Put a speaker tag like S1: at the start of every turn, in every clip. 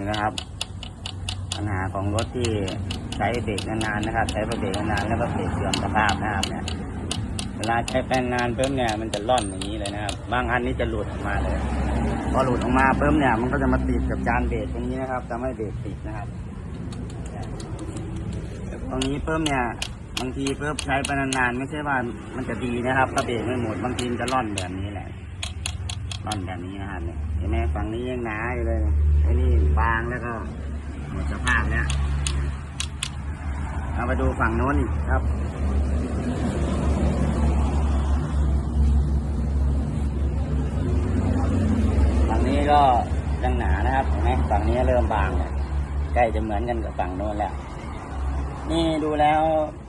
S1: นี่นะครับ ปัญหาของรถที่ใช้เบรกนานๆนะครับ ใช้เบรกนานๆแล้วก็เบรกเสื่อมสภาพนะครับเนี่ยเวลาใช้แป้งนานเพิ่มเนี่ยมันจะร่อนอย่างนี้เลยนะครับ บางอันนี้จะหลุดออกมาเลย พอหลุดออกมาเพิ่มเนี่ย มันก็จะมาติดกับจานเบรกตรงนี้นะครับทำให้เบรกติดนะครับ ตรงนี้เพิ่มเนี่ยบางทีเพิ่มใช้ไปนานๆไม่ใช่ว่ามันจะดีนะครับถ้าเบรกไม่หมดบางทีจะร่อนแบบนี้แหละ ร่อนแบบนี้นะครับเนี่ยเห็นไหมฝั่งนี้ยังหนาอยู่เลยไอ้นี่บางแล้วก็หมดสภาพแล้วเอาไปดูฝั่งโน้นอีกครับฝั่งนี้ก็ยังหนานะครับเห็นไหมฝั่งนี้เริ่มบางแล้วใกล้จะเหมือนกันกับฝั่งโน้นแล้วนี่ดูแล้ว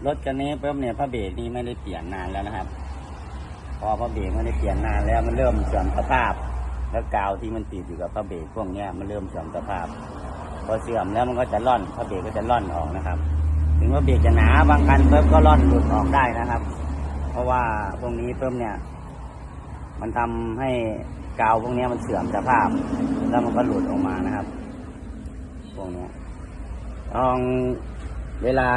S1: รถคันนี้เพิ่มเนี่ยพระเบรกนี่ไม่ได้เปลี่ยนนานแล้วนะครับ พอพระเบรกไม่ได้เปลี่ยนนานแล้วมันเริ่มเสื่อมสภาพ แล้วกาวที่มันติดอยู่กับพระเบรกพวกนี้มันเริ่มเสื่อมสภาพ พอเสื่อมแล้วมันก็จะร่อนพระเบรกก็จะร่อนออกนะครับ ถึงว่าเบรกจะหนาบางคันเพิ่มก็ร่อนหลุดออกได้นะครับ เพราะว่าพวกนี้เพิ่มเนี่ย มันทำให้กาวพวกนี้มันเสื่อมสภาพ แล้วมันก็หลุดออกมานะครับ พวกนี้ลองเวลา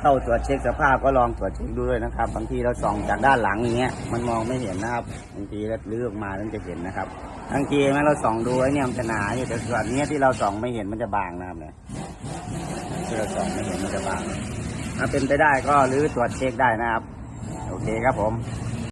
S1: เข้าตรวจเช็คสภาพก็ลองตรวจเช็คดูด้วยนะครับ บางทีเราส่องจากด้านหลังอย่างเงี้ยมันมองไม่เห็นนะครับบางทีเราลื้อออกมาแล้วจะเห็นนะครับบางทีแม้เราส่องดูไอ้เนี่ยมันจะหนาอยู่แต่ส่วนเนี้ยที่เราส่องไม่เห็นมันจะบางนะครับเนี่ยที่เราส่องไม่เห็นมันจะบางถ้าเป็นไปได้ก็รื้อตรวจเช็คได้นะครับ โอเคครับผม